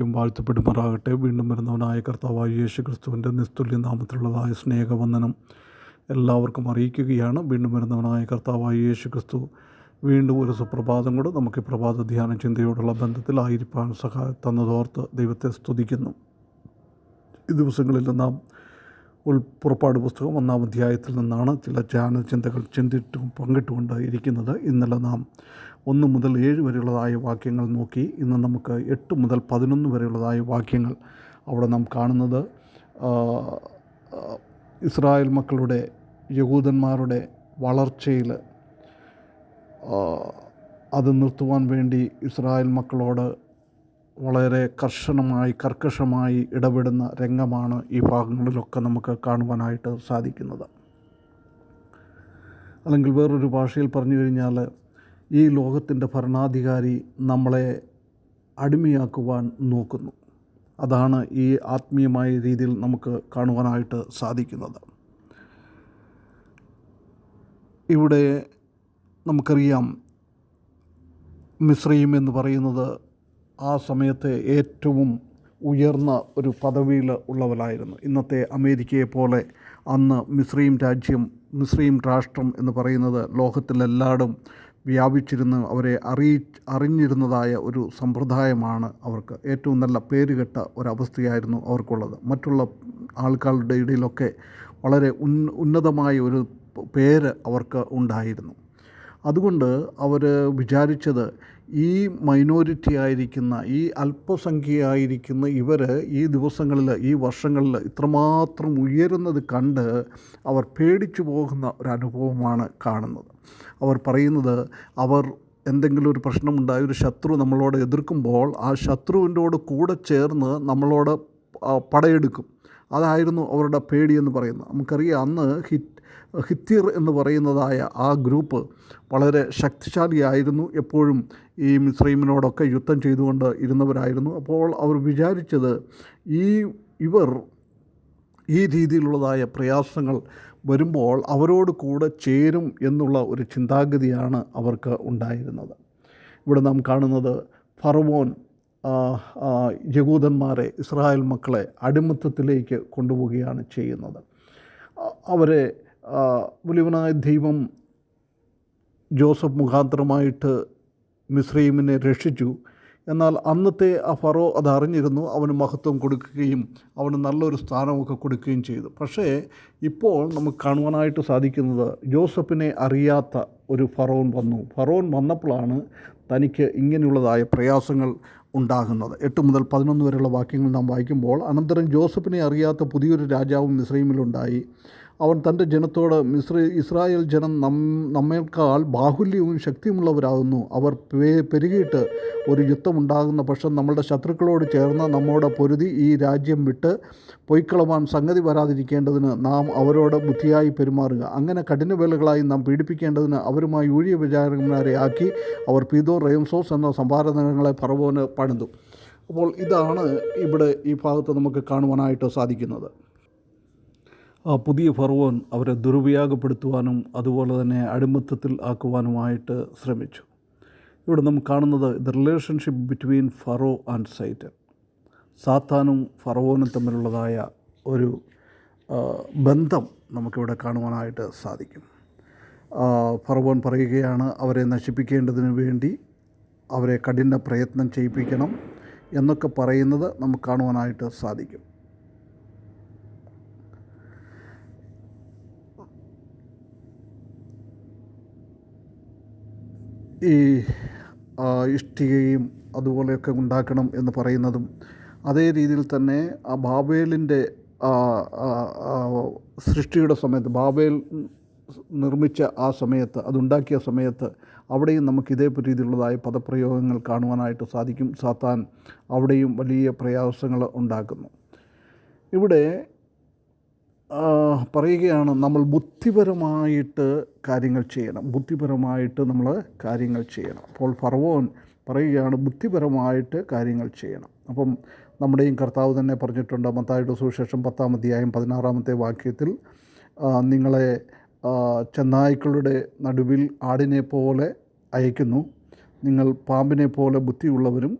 എന്നേക്കും വാഴ്ത്തപ്പെടുമാറാകട്ടെ. വീണ്ടും വരുന്നവനായ കർത്താവായ യേശു ക്രിസ്തുവിന്റെ നിസ്തുല്യ നാമത്തിലുള്ളതായ സ്നേഹവന്ദനം എല്ലാവർക്കും അറിയിക്കുകയാണ്. വീണ്ടും വരുന്നവനായ കർത്താവായ യേശു ക്രിസ്തു വീണ്ടും ഒരു സുപ്രഭാതം കൂടെ നമുക്ക് പ്രഭാത ധ്യാന ചിന്തയോടുള്ള ബന്ധത്തിലായിരിക്കാൻ സഹായ തന്നതോർത്ത് ദൈവത്തെ സ്തുതിക്കുന്നു. ഈ ദിവസങ്ങളിൽ നാം ഉൾ പുറപ്പാട് പുസ്തകം ഒന്നാം അധ്യായത്തിൽ നിന്നാണ് ചില ധ്യാന ചിന്തകൾ ചിന്തിട്ടും പങ്കിട്ടുകൊണ്ട് ഇരിക്കുന്നത്. ഇന്നലെ നാം ഒന്ന് മുതൽ ഏഴ് വരെയുള്ളതായ വാക്യങ്ങൾ നോക്കി ഇന്ന് നമുക്ക് എട്ട് മുതൽ പതിനൊന്ന് വരെയുള്ളതായ വാക്യങ്ങൾ അവിടെ നാം കാണുന്നത്. ഇസ്രായേൽ മക്കളുടെ യഹൂദന്മാരുടെ വളർച്ചയിൽ അത് നിർത്തുവാൻ വേണ്ടി ഇസ്രായേൽ മക്കളോട് വളരെ കർശനമായി കർക്കശമായി ഇടപെടുന്ന രംഗമാണ് ഈ ഭാഗങ്ങളിലൊക്കെ നമുക്ക് കാണുവാനായിട്ട് സാധിക്കുന്നത്. അല്ലെങ്കിൽ വേറൊരു ഭാഷയിൽ പറഞ്ഞു കഴിഞ്ഞാൽ ഈ ലോകത്തിന്റെ ഭരണാധികാരി നമ്മളെ അടിമയാക്കുവാൻ നോക്കുന്നു. അതാണ് ഈ ആത്മീയമായ രീതിയിൽ നമുക്ക് കാണുവാനായിട്ട് സാധിക്കുന്നത്. ഇവിടെ നമുക്കറിയാം മിശ്രയും എന്ന് പറയുന്നത് ആ സമയത്തെ ഏറ്റവും ഉയർന്ന ഒരു പദവിയിൽ ഉള്ളവരായിരുന്നു. ഇന്നത്തെ അമേരിക്കയെ പോലെ അന്ന് മിശ്രീം രാജ്യം മിശ്രീം രാഷ്ട്രം എന്ന് പറയുന്നത് ലോകത്തിലെല്ലായിടും വ്യാപിച്ചിരുന്ന് അവരെ അറിയി അറിഞ്ഞിരുന്നതായ ഒരു സമ്പ്രദായമാണ് അവർക്ക്. ഏറ്റവും നല്ല പേരുകെട്ട ഒരവസ്ഥയായിരുന്നു അവർക്കുള്ളത്. മറ്റുള്ള ആൾക്കാരുടെ ഇടയിലൊക്കെ വളരെ ഉന്നതമായ ഒരു പേര് അവർക്ക് ഉണ്ടായിരുന്നു. അതുകൊണ്ട് അവർ വിചാരിച്ചത് ഈ മൈനോറിറ്റി ആയിരിക്കുന്ന ഈ അല്പസംഖ്യയായിരിക്കുന്ന ഇവർ ഈ ദിവസങ്ങളിൽ ഈ വർഷങ്ങളിൽ ഇത്രമാത്രം ഉയരുന്നത് കണ്ട് അവർ പേടിച്ചു പോകുന്ന ഒരു അനുഭവമാണ് കാണുന്നത്. അവർ പറയുന്നത് അവർ എന്തെങ്കിലും ഒരു പ്രശ്നമുണ്ടായി ഒരു ശത്രു നമ്മളോട് എതിർക്കുമ്പോൾ ആ ശത്രുവിന്റോട് കൂടെ ചേർന്ന് നമ്മളോട് പടയെടുക്കും. അതായിരുന്നു അവരുടെ പേടിയെന്ന് പറയുന്നത്. നമുക്കറിയാം അന്ന് ഹിറ്റ് ഹിത്തിർ എന്ന് പറയുന്നതായ ആ ഗ്രൂപ്പ് വളരെ ശക്തിശാലിയായിരുന്നു. എപ്പോഴും ഈ മിസ്രൈമിനോടൊക്കെ യുദ്ധം ചെയ്തുകൊണ്ട് ഇരുന്നവരായിരുന്നു. അപ്പോൾ അവർ വിചാരിച്ചത് ഈ ഇവർ ഈ രീതിയിലുള്ളതായ പ്രയാസങ്ങൾ വരുമ്പോൾ അവരോട് കൂടെ ചേരും എന്നുള്ള ഒരു ചിന്താഗതിയാണ് അവർക്ക് ഉണ്ടായിരുന്നത്. ഇവിടെ നാം കാണുന്നത് ഫറവോൻ യഹൂദന്മാരെ ഇസ്രായേൽ മക്കളെ അടിമത്തത്തിലേക്ക് കൊണ്ടുപോവുകയാണ് ചെയ്യുന്നത്. അവരെ വലിയവനായ ദൈവം ജോസഫ് മുഖാന്തരമായിട്ട് മിസ്രൈമിനെ രക്ഷിച്ചു. എന്നാൽ അന്നത്തെ ആ ഫറോ അതറിഞ്ഞിരുന്നു അവന് മഹത്വം കൊടുക്കുകയും അവന് നല്ലൊരു സ്ഥാനമൊക്കെ കൊടുക്കുകയും ചെയ്തു. പക്ഷേ ഇപ്പോൾ നമുക്ക് കാണുവാനായിട്ട് സാധിക്കുന്നത് ജോസഫിനെ അറിയാത്ത ഒരു ഫറോൻ വന്നു. ഫറോൻ വന്നപ്പോഴാണ് തനിക്ക് ഇങ്ങനെയുള്ളതായ പ്രയാസങ്ങൾ ഉണ്ടാകുന്നത്. എട്ട് മുതൽ പതിനൊന്ന് വരെയുള്ള വാക്യങ്ങൾ നാം വായിക്കുമ്പോൾ അനന്തരം ജോസഫിനെ അറിയാത്ത പുതിയൊരു രാജാവും മിസ്രൈമിലുണ്ടായി അവൻ തന്റെ ജനത്തോട് മിശ്ര ഇസ്രായേൽ ജനം നം നമ്മേക്കാൾ ബാഹുല്യവും ശക്തിയുമുള്ളവരാകുന്നു. അവർ പെരുകിയിട്ട് ഒരു യുദ്ധമുണ്ടാകുന്ന പക്ഷം നമ്മളുടെ ശത്രുക്കളോട് ചേർന്ന് നമ്മോട് പൊരുതി ഈ രാജ്യം വിട്ട് പൊയ്ക്കളവാൻ സംഗതി വരാതിരിക്കേണ്ടതിന് നാം അവരോട് ബുദ്ധിയായി പെരുമാറുക. അങ്ങനെ കഠിനവേലകളായി നാം പീഡിപ്പിക്കേണ്ടതിന് അവരുമായി ഊഴിയ വിചാരകന്മാരെ ആക്കി അവർ പീതോ റെയംസോസ് എന്ന സംഭാരനങ്ങളെ പറവോന് പണിതു. അപ്പോൾ ഇതാണ് ഇവിടെ ഈ ഭാഗത്ത് നമുക്ക് കാണുവാനായിട്ട് സാധിക്കുന്നത്. പുതിയ ഫറവോൻ അവരെ ദുരുപയോഗപ്പെടുത്തുവാനും അതുപോലെ തന്നെ അടിമത്തത്തിൽ ആക്കുവാനുമായിട്ട് ശ്രമിച്ചു. ഇവിടെ നമുക്ക് കാണുന്നത് the relationship between Pharaoh and Satan സാത്താനും ഫറവോനും തമ്മിലുള്ളതായ ഒരു ബന്ധം നമുക്കിവിടെ കാണുവാനായിട്ട് സാധിക്കും. ഫറവോൻ പറയുകയാണ് അവരെ നശിപ്പിക്കേണ്ടതിന് വേണ്ടി അവരെ കഠിന പ്രയത്നം ചെയ്യിപ്പിക്കണം എന്നൊക്കെ പറയുന്നത് നമുക്ക് കാണുവാനായിട്ട് സാധിക്കും. ഈ ഇഷ്ടികയും അതുപോലെയൊക്കെ ഉണ്ടാക്കണം എന്ന് പറയുന്നതും അതേ രീതിയിൽ തന്നെ ആ ബാബേലിന്റെ സൃഷ്ടിയുടെ സമയത്ത് ബാബേൽ നിർമ്മിച്ച ആ സമയത്ത് അതുണ്ടാക്കിയ സമയത്ത് അവിടെയും നമുക്ക് ഇതേ രീതിയിലുള്ളതായ പദപ്രയോഗങ്ങൾ കാണുവാനായിട്ട് സാധിക്കും. സാത്താൻ അവിടെയും വലിയ പ്രയാസങ്ങൾ ഉണ്ടാക്കുന്നു. ഇവിടെ പറയുകയാണ് നമ്മൾ ബുദ്ധിപരമായിട്ട് കാര്യങ്ങൾ ചെയ്യണം. ബുദ്ധിപരമായിട്ട് നമ്മൾ കാര്യങ്ങൾ ചെയ്യണം. അപ്പോൾ ഫർവോൻ പറയുകയാണ് ബുദ്ധിപരമായിട്ട് കാര്യങ്ങൾ ചെയ്യണം. അപ്പം നമ്മുടെയും കർത്താവ് തന്നെ പറഞ്ഞിട്ടുണ്ട് മത്തായുടെ സുവിശേഷം പത്താം അധ്യായം പതിനാറാമത്തെ വാക്യത്തിൽ നിങ്ങളെ ചെന്നായ്ക്കളുടെ നടുവിൽ ആടിനെ പോലെ അയക്കുന്നു. നിങ്ങൾ പാമ്പിനെ പോലെ ബുദ്ധിയുള്ളവരും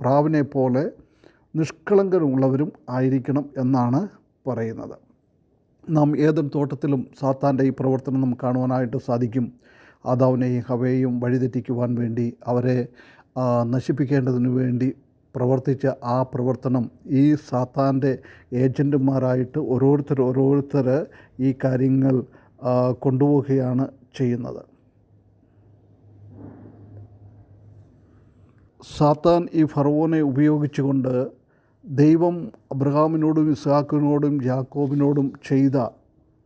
പ്രാവിനെ പോലെ നിഷ്കളങ്കരുള്ളവരും ആയിരിക്കണം എന്നാണ് പറയുന്നത്. നാം ഏതും തോട്ടത്തിലും സാത്താന്റെ ഈ പ്രവർത്തനം നമുക്ക് കാണുവാനായിട്ട് സാധിക്കും. ആദാവിനെയും ഹവയെയും വഴിതെറ്റിക്കുവാൻ വേണ്ടി അവരെ നശിപ്പിക്കേണ്ടതിന് വേണ്ടി പ്രവർത്തിച്ച ആ പ്രവർത്തനം ഈ സാത്താന്റെ ഏജന്റുമാരായിട്ട് ഓരോരുത്തർ ഓരോരുത്തർ ഈ കാര്യങ്ങൾ കൊണ്ടുപോവുകയാണ് ചെയ്യുന്നത്. സാത്താൻ ഈ ഫറവോനെ ഉപയോഗിച്ചുകൊണ്ട് ദൈവം അബ്രഹാമിനോടും ഇസ്ഹാക്കിനോടും യാക്കോബിനോടും ചെയ്ത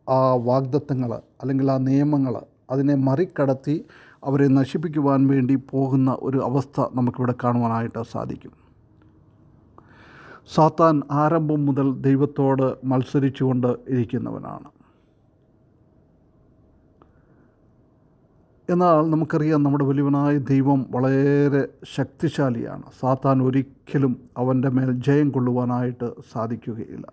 ആ വാഗ്ദത്തങ്ങൾ അല്ലെങ്കിൽ ആ നിയമങ്ങൾ അതിനെ മറികടത്തി അവരെ നശിപ്പിക്കുവാൻ വേണ്ടി പോകുന്ന ഒരു അവസ്ഥ നമുക്കിവിടെ കാണുവാനായിട്ട് സാധിക്കും. സാത്താൻ ആരംഭം മുതൽ ദൈവത്തോട് മത്സരിച്ചുകൊണ്ട് ഇരിക്കുന്നവനാണ്. എന്നാൽ നമുക്കറിയാം നമ്മുടെ വലിയവനായ ദൈവം വളരെ ശക്തിശാലിയാണ്. സാത്താൻ ഒരിക്കലും അവന്റെ മേൽ ജയം കൊള്ളുവാനായിട്ട് സാധിക്കുകയില്ല.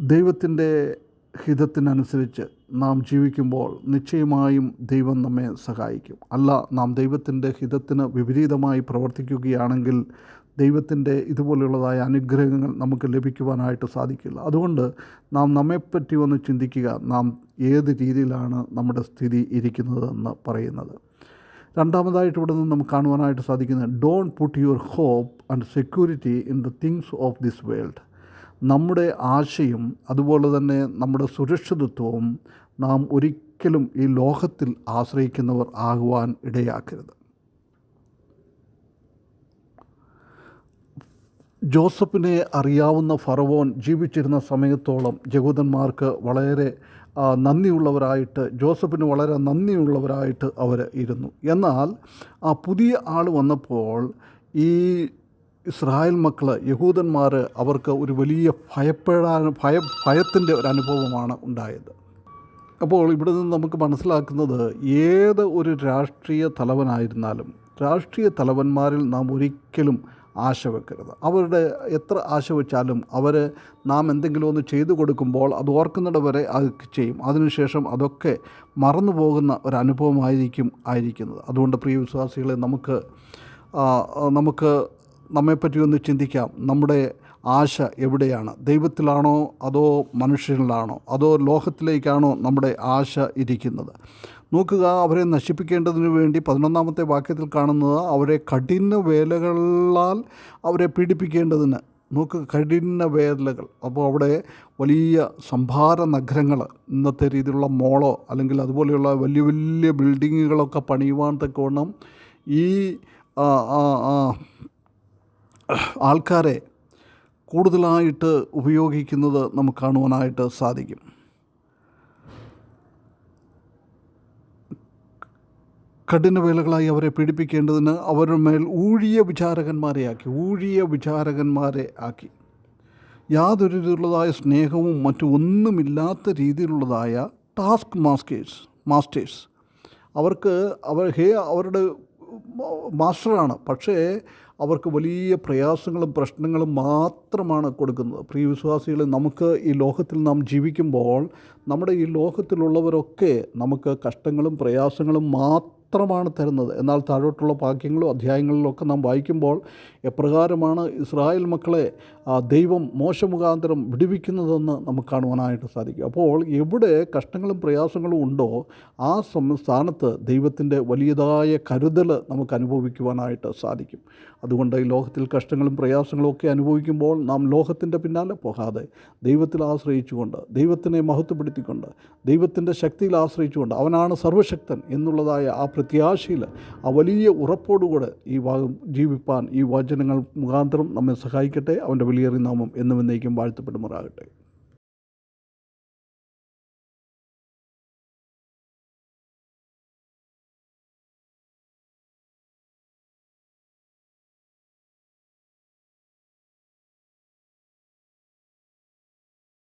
ദൈവത്തിന്റെ ഹിതത്തിനനുസരിച്ച് നാം ജീവിക്കുമ്പോൾ നിശ്ചയമായും ദൈവം നമ്മെ സഹായിക്കും. അല്ല നാം ദൈവത്തിന്റെ ഹിതത്തിന് വിപരീതമായി പ്രവർത്തിക്കുകയാണെങ്കിൽ ദൈവത്തിന്റെ ഇതുപോലെയുള്ളതായ അനുഗ്രഹങ്ങൾ നമുക്ക് ലഭിക്കുവാനായിട്ട് സാധിക്കില്ല. അതുകൊണ്ട് നാം നമ്മെപ്പറ്റി ഒന്ന് ചിന്തിക്കുക. നാം ഏത് രീതിയിലാണ് നമ്മുടെ സ്ഥിതി ഇരിക്കുന്നതെന്ന് പറയുന്നത്. രണ്ടാമതായിട്ട് ഇവിടെ നിന്ന് നമുക്ക് കാണുവാനായിട്ട് സാധിക്കുന്നത് don't put your hope and security in the things of this world നമ്മുടെ ആശയും അതുപോലെ തന്നെ നമ്മുടെ സുരക്ഷിതത്വവും നാം ഒരിക്കലും ഈ ലോകത്തിൽ ആശ്രയിക്കുന്നവർ ആകുവാൻ ഇടയാക്കരുത്. ജോസഫിനെ അറിയാവുന്ന ഫറവോൻ ജീവിച്ചിരുന്ന സമയത്തോളം ജഹൂദന്മാർക്ക് വളരെ നന്ദിയുള്ളവരായിട്ട് ജോസഫിന് വളരെ നന്ദിയുള്ളവരായിട്ട് അവർ ഇരുന്നു. എന്നാൽ ആ പുതിയ ആൾ വന്നപ്പോൾ ഈ ഇസ്രായേൽ മക്കൾ യഹൂദന്മാർ അവർക്ക് ഒരു വലിയ ഭയപ്പെടാൻ ഭയ ഭയത്തിന്റെ ഒരു അനുഭവമാണ് ഉണ്ടായത്. അപ്പോൾ ഇവിടെ നിന്ന് നമുക്ക് മനസ്സിലാക്കുന്നത് ഏത് ഒരു രാഷ്ട്രീയ തലവനായിരുന്നാലും രാഷ്ട്രീയ തലവന്മാരിൽ നാം ഒരിക്കലും ആശ വെക്കരുത്. അവരുടെ എത്ര ആശ വെച്ചാലും അവർ നാം എന്തെങ്കിലും ഒന്ന് ചെയ്തു കൊടുക്കുമ്പോൾ അത് ഓർക്കുന്നിട വരെ അത് ചെയ്യും. അതിനുശേഷം അതൊക്കെ മറന്നു പോകുന്ന ഒരു അനുഭവമായിരിക്കും ആയിരിക്കുന്നത്. അതുകൊണ്ട് പ്രിയ വിശ്വാസികളെ നമുക്ക് നമുക്ക് നമ്മെപ്പറ്റി ഒന്ന് ചിന്തിക്കാം. നമ്മുടെ ആശ എവിടെയാണ്? ദൈവത്തിലാണോ അതോ മനുഷ്യനിലാണോ? അതോ ലോകത്തിലേക്കാണോ നമ്മുടെ ആശ ഇരിക്കുന്നത്? നോക്കുക അവരെ നശിപ്പിക്കേണ്ടതിന് വേണ്ടി പതിനൊന്നാമത്തെ വാക്യത്തിൽ കാണുന്നത് അവരെ കഠിന വേലകളാൽ അവരെ പീഡിപ്പിക്കേണ്ടതിന്. നോക്കുക കഠിന വേലകൾ. അപ്പോൾ അവിടെ വലിയ സംഭാര നഗരങ്ങൾ ഇന്നത്തെ രീതിയിലുള്ള മോളോ അല്ലെങ്കിൽ അതുപോലെയുള്ള വലിയ വലിയ ബിൽഡിങ്ങുകളൊക്കെ പണിയുവാൻ തക്കവണ്ണം ഈ ആൾക്കാരെ കൂടുതലായിട്ട് ഉപയോഗിക്കുന്നത് നമുക്ക് കാണുവാനായിട്ട് സാധിക്കും. കഠിനവേലകളായി അവരെ പീഡിപ്പിക്കേണ്ടതിന് അവരുടെ മേൽ ഊഴിയ വിചാരകന്മാരെ ആക്കി ഊഴിയ വിചാരകന്മാരെ ആക്കി. യാതൊരു രീതിയിലുള്ളതായ സ്നേഹവും മറ്റു ഒന്നുമില്ലാത്ത രീതിയിലുള്ളതായ ടാസ്ക് മാസ്റ്റേഴ്സ് മാസ്റ്റേഴ്സ്. അവർക്ക് അവർ ഹേ അവരുടെ മാസ്റ്ററാണ്. പക്ഷേ അവർക്ക് വലിയ പ്രയാസങ്ങളും പ്രശ്നങ്ങളും മാത്രമാണ് കൊടുക്കുന്നത്. പ്രിയ വിശ്വാസികളെ നമുക്ക് ഈ ലോകത്തിൽ നാം ജീവിക്കുമ്പോൾ നമ്മുടെ ഈ ലോകത്തിലുള്ളവരൊക്കെ നമുക്ക് കഷ്ടങ്ങളും പ്രയാസങ്ങളും മാത്രമാണ് തരുന്നത്. എന്നാൽ താഴോട്ടുള്ള വാക്യങ്ങളും അധ്യായങ്ങളിലൊക്കെ നാം വായിക്കുമ്പോൾ എപ്രകാരമാണ് ഇസ്രായേൽ മക്കളെ ദൈവം മോശമുഖാന്തരം വിടുവിക്കുന്നതെന്ന് നമുക്ക് കാണുവാനായിട്ട് സാധിക്കും. അപ്പോൾ എവിടെ കഷ്ടങ്ങളും പ്രയാസങ്ങളും ഉണ്ടോ ആ സംസ്ഥാനത്ത് ദൈവത്തിന്റെ വലിയതായ കരുതൽ നമുക്ക് അനുഭവിക്കുവാനായിട്ട് സാധിക്കും. അതുകൊണ്ട് ഈ ലോകത്തിൽ കഷ്ടങ്ങളും പ്രയാസങ്ങളും ഒക്കെ അനുഭവിക്കുമ്പോൾ നാം ലോകത്തിന്റെ പിന്നാലെ പോകാതെ ദൈവത്തിൽ ആശ്രയിച്ചുകൊണ്ട് ദൈവത്തിനെ മഹത്വപ്പെടുത്തിക്കൊണ്ട് ദൈവത്തിന്റെ ശക്തിയിൽ ആശ്രയിച്ചുകൊണ്ട് അവനാണ് സർവശക്തൻ എന്നുള്ളതായ ആ പ്രത്യാശയിൽ ആ വലിയ ഉറപ്പോടുകൂടെ ഈ വാ ജീവിപ്പാൻ ഈ വചനങ്ങൾ മുഖാന്തരം നമ്മെ സഹായിക്കട്ടെ. അവന്റെ വലിയേറിയ നാമം എന്നും എന്നേക്കും വാഴ്ത്തപ്പെടുമാറാകട്ടെ.